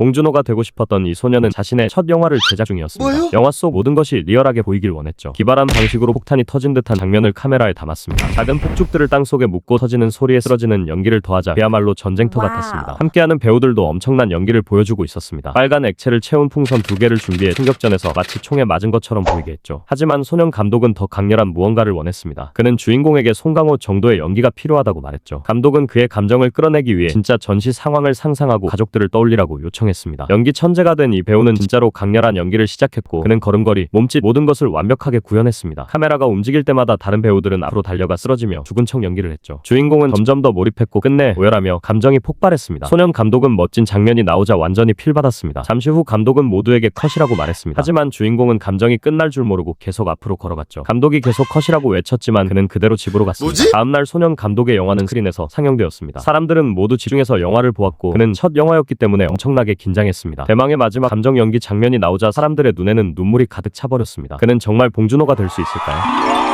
봉준호가 되고 싶었던 이 소녀는 자신의 첫 영화를 제작 중이었습니다. 뭐요? 영화 속 모든 것이 리얼하게 보이길 원했죠. 기발한 방식으로 폭탄이 터진 듯한 장면을 카메라에 담았습니다. 작은 폭죽들을 땅속에 묻고 터지는 소리에 쓰러지는 연기를 더하자 그야말로 전쟁터 와우. 같았습니다. 함께하는 배우들도 엄청난 연기를 보여주고 있었습니다. 빨간 액체를 채운 풍선 두 개를 준비해 충격전에서 마치 총에 맞은 것처럼 보이게 했죠. 하지만 소년 감독은 더 강렬한 무언가를 원했습니다. 그는 주인공에게 송강호 정도의 연기가 필요하다고 말했죠. 감독은 그의 감정을 끌어내기 위해 진짜 전시 상황을 상상하고 가족들을 떠올리라고 요청 했습니다. 연기 천재가 된 이 배우는 진짜로 강렬한 연기를 시작했고 그는 걸음걸이, 몸짓 모든 것을 완벽하게 구현했습니다. 카메라가 움직일 때마다 다른 배우들은 앞으로 달려가 쓰러지며 죽은 척 연기를 했죠. 주인공은 점점 더 몰입했고 끝내 오열하며 감정이 폭발했습니다. 소년 감독은 멋진 장면이 나오자 완전히 필받았습니다. 잠시 후 감독은 모두에게 컷이라고 말했습니다. 하지만 주인공은 감정이 끝날 줄 모르고 계속 앞으로 걸어갔죠. 감독이 계속 컷이라고 외쳤지만 그는 그대로 집으로 갔습니다. 뭐지? 다음날 소년 감독의 영화는 스크린에서 상영되었습니다. 사람들은 모두 집중해서 영화를 보았고 그는 첫 영화였기 때문에 엄청나게 긴장했습니다. 대망의 마지막 감정 연기 장면이 나오자 사람들의 눈에는 눈물이 가득 차버렸습니다. 그는 정말 봉준호가 될 수 있을까요?